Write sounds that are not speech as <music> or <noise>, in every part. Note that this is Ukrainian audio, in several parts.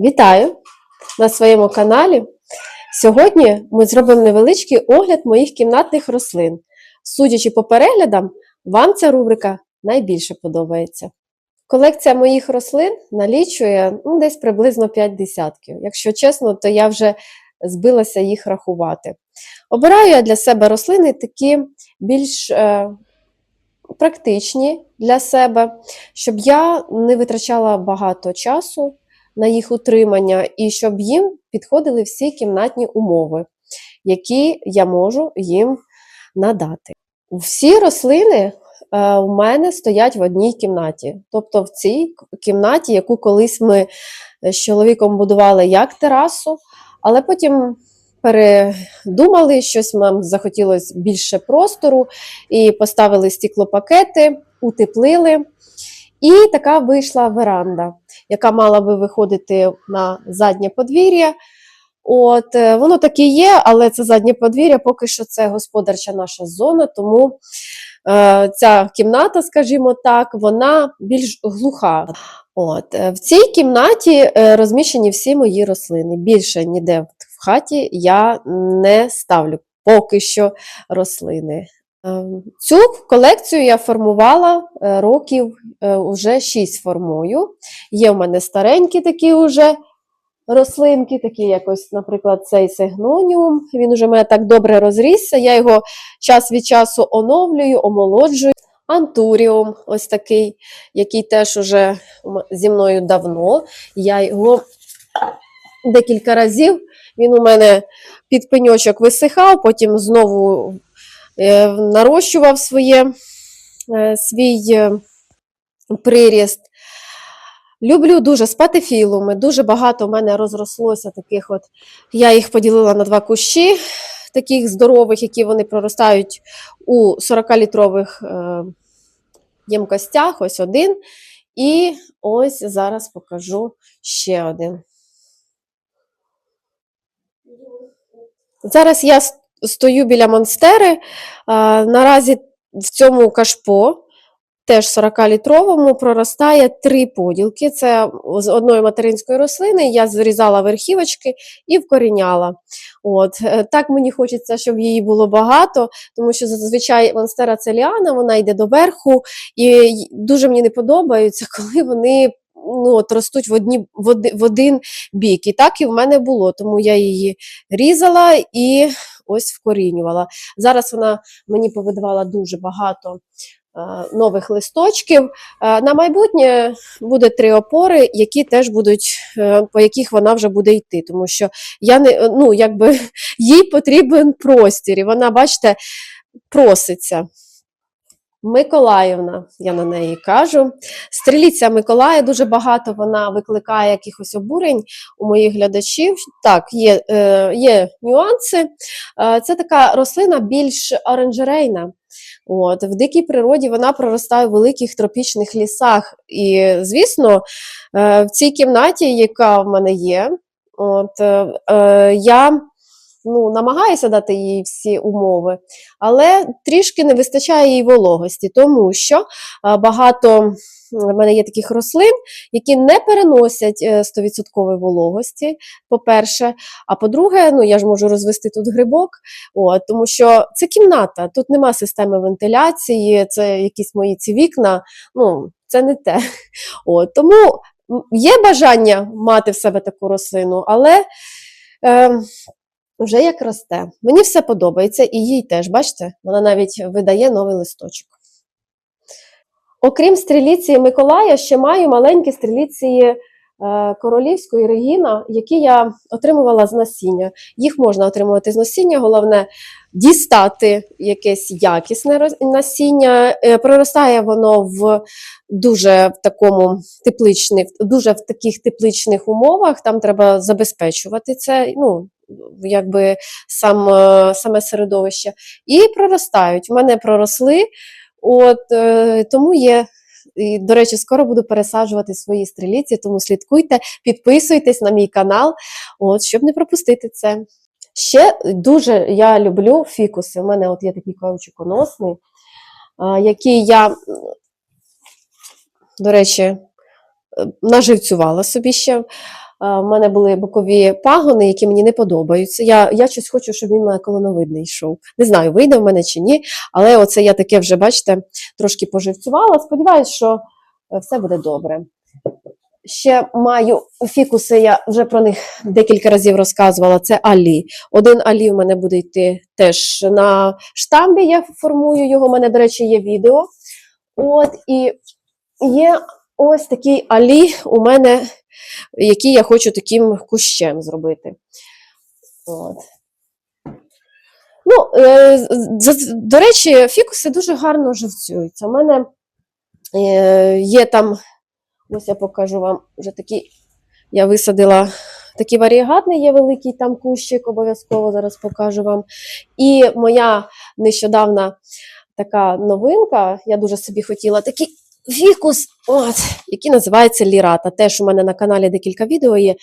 Вітаю на своєму каналі. Сьогодні ми зробимо невеличкий огляд моїх кімнатних рослин. Судячи по переглядам, вам ця рубрика найбільше подобається. Колекція моїх рослин налічує ну, десь приблизно 5 десятків. Якщо чесно, то я вже збилася їх рахувати. Обираю я для себе рослини такі більш е, практичні для себе, щоб я не витрачала багато часу на їх утримання і щоб їм підходили всі кімнатні умови, які я можу їм надати. Всі рослини е, у мене стоять в одній кімнаті, тобто в цій кімнаті, яку колись ми з чоловіком будували як терасу, але потім передумали, щось нам захотілося більше простору, і поставили стеклопакети, утеплили. І така вийшла веранда, яка мала би виходити на заднє подвір'я. От, е, Воно так і є, але це заднє подвір'я, поки що це господарча наша зона, тому е, ця кімната, скажімо так, вона більш глуха. От, е, В цій кімнаті е, розміщені всі мої рослини. Більше ніде в хаті я не ставлю поки що рослини. Е, Цю колекцію я формувала е, років е, уже 6 формую. Є в мене старенькі такі вже рослинки, такі як ось, наприклад, цей сегноніум. Він уже в мене так добре розрісся. Я його час від часу оновлюю, омолоджую. Антуріум, ось такий, який теж уже зі мною давно. Я його декілька разів. Він у мене під пеньочок висихав, потім знову нарощував своє, е, свій е, приріст. Люблю дуже спатифілуми, дуже багато в мене розрослося таких от. Я їх поділила на два кущі, таких здорових, які вони проростають у 40-літрових е, ємкостях. Ось один. І ось зараз покажу ще один. Зараз я стою біля монстери. Наразі в цьому кашпо, теж 40-літровому, проростає три поділки. Це з одної материнської рослини. Я зрізала верхівочки і вкоріняла. От. е, Так мені хочеться, щоб її було багато, тому що зазвичай монстера це ліана, вона йде до верху, і дуже мені не подобається, <laughs> коли вони. Ну, от ростуть в, одні, в, оди- в один бік. І так і в мене було, тому я її різала і ось вкорінювала. Зараз вона мені повидавала дуже багато е, нових листочків. Е, на майбутнє буде три опори, які теж будуть, е, по яких вона вже буде йти, тому що я не, ну, якби, <laughs> їй потрібен простір, і вона, бачите, проситься. Миколаївна, я на неї кажу. Стріліця Миколая дуже багато вона викликає якихось обурень у моїх глядачів. Так, є, е, є нюанси. Е, це така рослина більш оранжерейна. От, в дикій природі вона проростає в великих тропічних лісах. І, звісно, е, в цій кімнаті, яка в мене є, от, е, е, я ну, намагаюся дати їй всі умови, але трішки не вистачає їй вологості, тому що е, багато в мене є таких рослин, які не переносять е, 100% вологості, по-перше. А по-друге, ну я ж можу розвести тут грибок, от, тому що це кімната, тут нема системи вентиляції, це якісь мої ці вікна, ну, це не те. От, тому є бажання мати в себе таку рослину, але. Е, вже як росте. Мені все подобається, і їй теж, бачите, вона навіть видає новий листочок. Окрім стріліції Миколая, ще маю маленькі стріліції е, королівської регіна, які я отримувала з насіння. Їх можна отримувати з насіння, головне дістати якесь якісне насіння. Е, Проростає воно в дуже в такому тепличних, дуже в таких тепличних умовах. Там треба забезпечувати це. Ну, якби сам, е, саме середовище, і проростають. У мене проросли, от, е, тому є. І, до речі, скоро буду пересаджувати свої стріліці, тому слідкуйте, підписуйтесь на мій канал, от, щоб не пропустити це. Ще дуже я люблю фікуси. У мене от є такий каучуконосний, який я, до речі, е, наживцювала собі ще. В мене були бокові пагони, які мені не подобаються. Я, я щось хочу, щоб він колоновидний йшов. Не знаю, вийде в мене чи ні, але оце я таке вже, бачите, трошки поживцювала. Сподіваюсь, що е, все буде добре. Ще маю фікуси, я вже про них декілька разів розказувала. Це алі. Один алі в мене буде йти теж на штамбі. Я формую його. У мене, до речі, є відео. От і є ось такий алі у мене, який я хочу таким кущем зробити. От. Ну, е, до речі, фікуси дуже гарно живцюються. У мене е, є там, ось я покажу вам вже такий, я висадила такий варієгатний, є великий там кущик, обов'язково зараз покажу вам. І моя нещодавна така новинка, я дуже собі хотіла такий фікус, от, який називається Лірата. Теж у мене на каналі декілька відео є,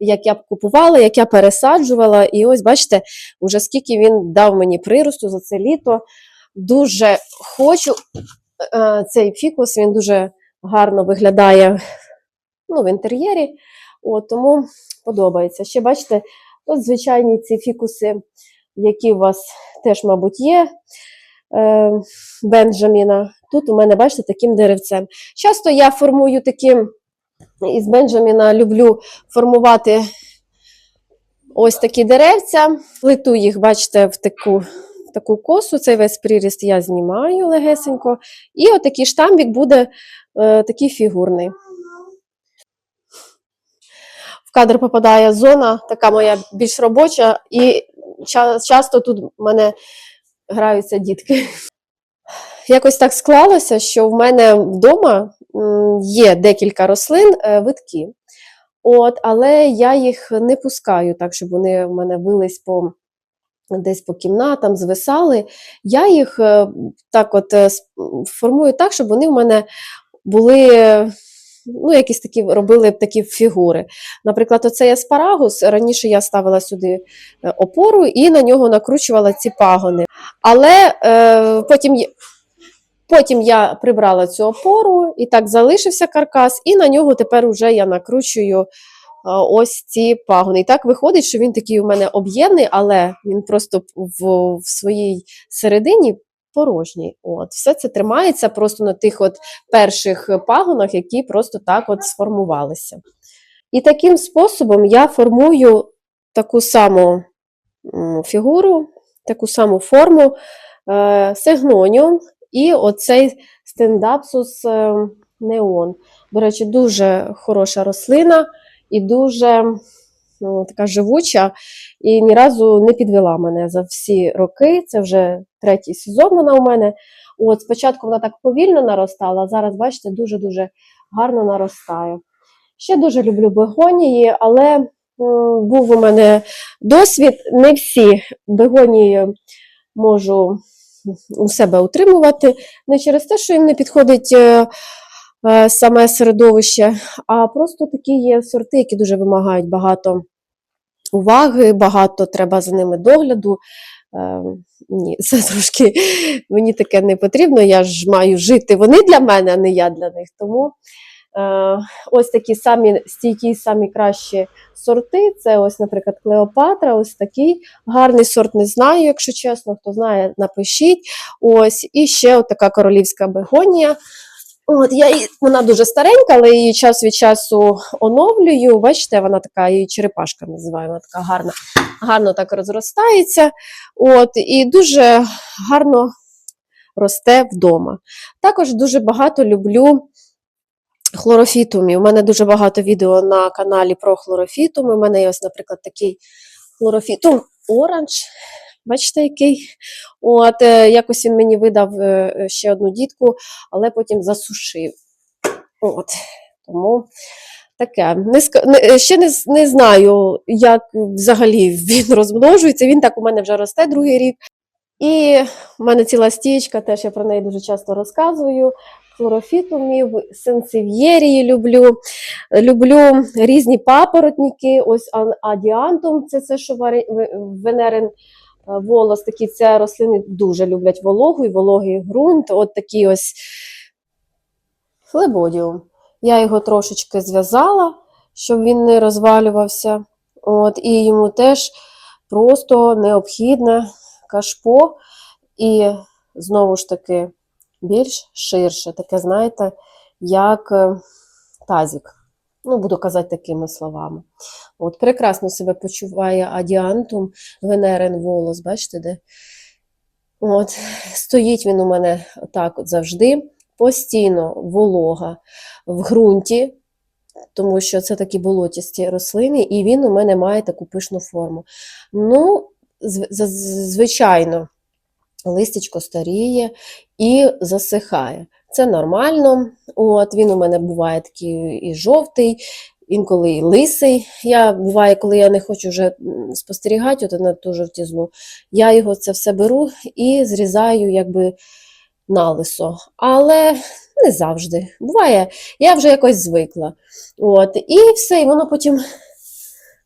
як я купувала, як я пересаджувала. І ось бачите, уже скільки він дав мені приросту за це літо. Дуже хочу е, цей фікус, він дуже гарно виглядає ну, в інтер'єрі. От, тому подобається. Ще бачите, от звичайні ці фікуси, які у вас теж, мабуть, є. Е, Бенджаміна. Тут у мене, бачите, таким деревцем. Часто я формую таким із Бенджаміна, люблю формувати ось такі деревця. Плету їх, бачите, в таку, в таку косу. Цей весь приріст я знімаю легесенько. І отакий штамбік буде е, такий фігурний. В кадр попадає зона, така моя більш робоча, і ча- часто тут мене граються дітки. Якось так склалося, що в мене вдома є декілька рослин, е, витки. От, але я їх не пускаю так, щоб вони в мене вились по десь по кімнатам, звисали. Я їх е, так от е, формую так, щоб вони в мене були. Ну, якісь такі робили такі фігури. Наприклад, оцей аспарагус. Раніше я ставила сюди е, опору і на нього накручувала ці пагони. Але е, потім, потім я прибрала цю опору, і так залишився каркас, і на нього тепер вже я накручую е, ось ці пагони. І так виходить, що він такий у мене об'ємний, але він просто в, в своїй середині порожній. От, все це тримається просто на тих от перших пагонах, які просто так от сформувалися. І таким способом я формую таку саму фігуру, таку саму форму е, сегноніум і оцей стендапсус е, неон. До речі, дуже хороша рослина і дуже така живуча, і ні разу не підвела мене за всі роки. Це вже третій сезон вона у мене. От спочатку вона так повільно наростала, а зараз, бачите, дуже-дуже гарно наростає. Ще дуже люблю бегонії, але був у мене досвід. Не всі бегонії можу у себе утримувати. Не через те, що їм не підходить е, саме середовище, а просто такі є сорти, які дуже вимагають багато уваги, багато треба за ними догляду. Е, ні, <laughs> це трошки мені таке не потрібно. Я ж маю жити. Вони для мене, а не я для них. Тому е, ось такі самі стійкі, самі кращі сорти. Це ось, наприклад, Клеопатра, ось такий гарний сорт. Не знаю, якщо чесно. Хто знає, напишіть. Ось, і ще така королівська бегонія. От, я її, вона дуже старенька, але її час від часу оновлюю. Бачите, вона така, її черепашка називаю, вона така гарна, гарно так розростається. От, і дуже гарно росте вдома. Також дуже багато люблю хлорофітумів. У мене дуже багато відео на каналі про хлорофітуми. У мене є ось, наприклад, такий хлорофітум оранж. Бачите, який? От, е, якось він мені видав е, ще одну дітку, але потім засушив. От, тому таке. Не, е, ще не, не знаю, як взагалі він розмножується. Він так у мене вже росте другий рік. І в мене ціла стічка, теж я про неї дуже часто розказую. Хлорофітумів, сенсив'єрії люблю. Люблю різні папоротники, ось адіантум, це це, що венерин е, волос, такі це рослини дуже люблять вологу і вологий ґрунт. От такий ось флебодіум. Я його трошечки зв'язала щоб він не розвалювався. От, і йому теж просто необхідне кашпо, і знову ж таки більш ширше, таке, знаєте, як е, тазік. Ну, буду казати такими словами. От, прекрасно себе почуває адіантум, венерин волос, бачите, де? От, стоїть він у мене так от завжди, постійно волога в ґрунті, тому що це такі болотісті рослини, і він у мене має таку пишну форму. Ну, звичайно, листячко старіє і засихає. Це нормально. От, він у мене буває такий і жовтий, інколи і лисий. Я буває, коли я не хочу вже спостерігати от на ту жовтізну, я його це все беру і зрізаю якби на лисо. Але не завжди. Буває, я вже якось звикла. От, і все, і воно потім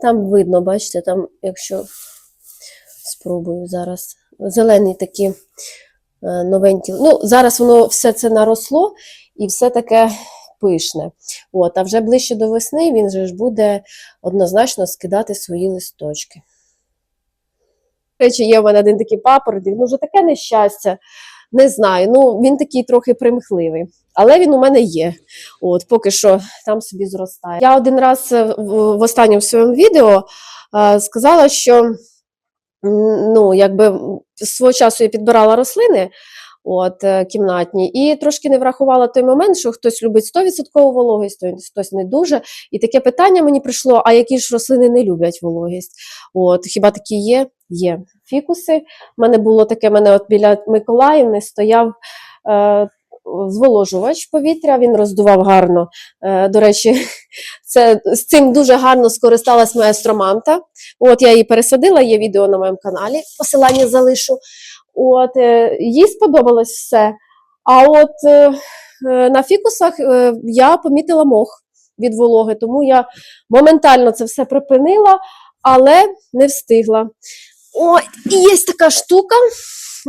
там видно, бачите, там, якщо спробую зараз. Зелені такі новенькі. Ну, зараз воно все це наросло і все таке пишне. От, а вже ближче до весни він же ж буде однозначно скидати свої листочки. До речі, є в мене один такий папоротник, ну вже таке нещастя. Не знаю. Ну, він такий трохи примхливий. Але він у мене є. От, поки що там собі зростає. Я один раз е, в, останньому своєму відео е, сказала, що ну, якби свого часу я підбирала рослини. От, е, кімнатні, і трошки не врахувала той момент, що хтось любить 100% вологість, хтось- не дуже. І таке питання мені прийшло: а які ж рослини не люблять вологість? От, хіба такі є? Є фікуси. У мене було таке, мене от біля Миколаївни стояв е, зволожувач повітря, він роздував гарно. Е, до речі, <laughs> це, з цим дуже гарно скористалась моя строманта. От я її пересадила, є відео на моєму каналі, посилання залишу. От, е, їй сподобалось все. А от е, на фікусах я помітила мох від вологи, тому я моментально це все припинила, але не встигла. Ой, і є така штука.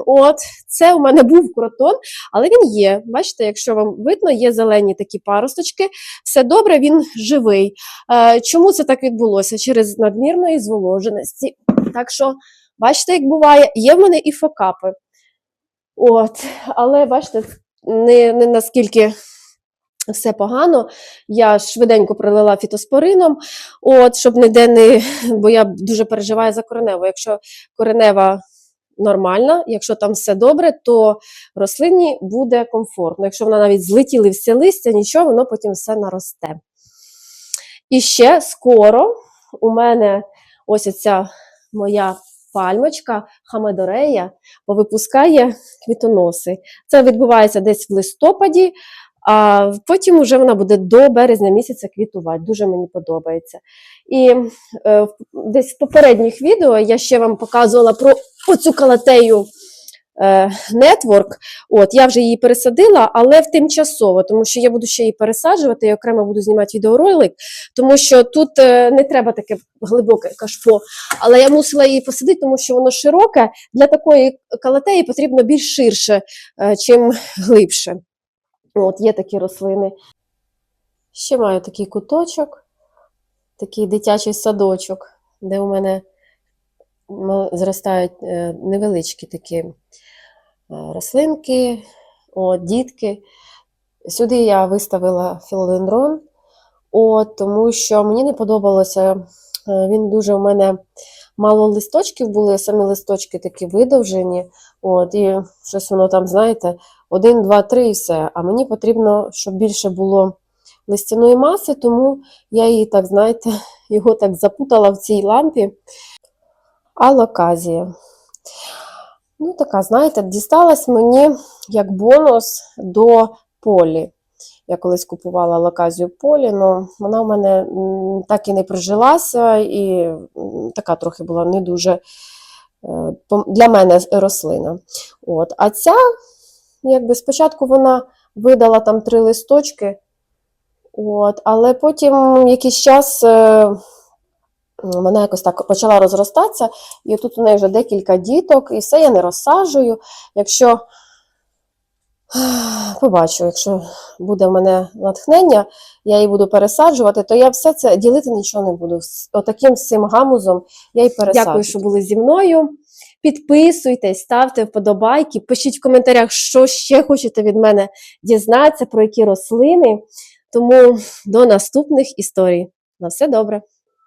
От, це у мене був кротон, але він є. Бачите, якщо вам видно, є зелені такі паросточки. Все добре, він живий. Е, чому це так відбулося? Через надмірної зволоженості. Так що, бачите, як буває, є в мене і фокапи. От, але бачите, не, не наскільки все погано. Я швиденько пролила фітоспорином, от, щоб ніде не. Бо я дуже переживаю за кореневу. Якщо коренева нормальна, якщо там все добре, то рослині буде комфортно. Якщо вона навіть злетіли все листя, нічого, воно потім все наросте. І ще скоро у мене ось ця моя пальмочка Хамедорея повипускає квітоноси. Це відбувається десь в листопаді, а потім вже вона буде до березня місяця квітувати. Дуже мені подобається. І е, десь в попередніх відео я ще вам показувала про оцю калатею е, Network. От, я вже її пересадила, але в тимчасово, тому що я буду ще її пересаджувати і окремо буду знімати відеоролик, тому що тут е, не треба таке глибоке кашпо. Але я мусила її посадити, тому що воно широке. Для такої калатеї потрібно більш ширше, е, чим глибше. От, є такі рослини. Ще маю такий куточок, такий дитячий садочок, де у мене зростають е, невеличкі такі е, рослинки, от, дітки. Сюди я виставила філодендрон, от, тому що мені не подобалося. е, Він дуже у мене мало листочків були, самі листочки такі видовжені. От, і щось воно там, знаєте, один, два, три і все. А мені потрібно, щоб більше було листяної маси, тому я її так, знаєте, <laughs> його так запутала в цій лампі. Алоказія. Ну, така, знаєте, дісталась мені як бонус до полі. Я колись купувала локазію полі, але вона в мене так і не прижилася, і така трохи була не дуже е, для мене рослина. От. А ця, якби спочатку вона видала там три листочки, от, але потім якийсь час е, вона якось так почала розростатися, і тут у неї вже декілька діток, і все я не розсаджую. Якщо <sighs> Побачу, якщо буде в мене натхнення, я її буду пересаджувати, то я все це ділити нічого не буду. З Отаким цим гамузом я і пересаджую. Дякую, що були зі мною. Підписуйтесь, ставте вподобайки, пишіть в коментарях, що ще хочете від мене дізнатися, про які рослини. Тому до наступних історій. На все добре!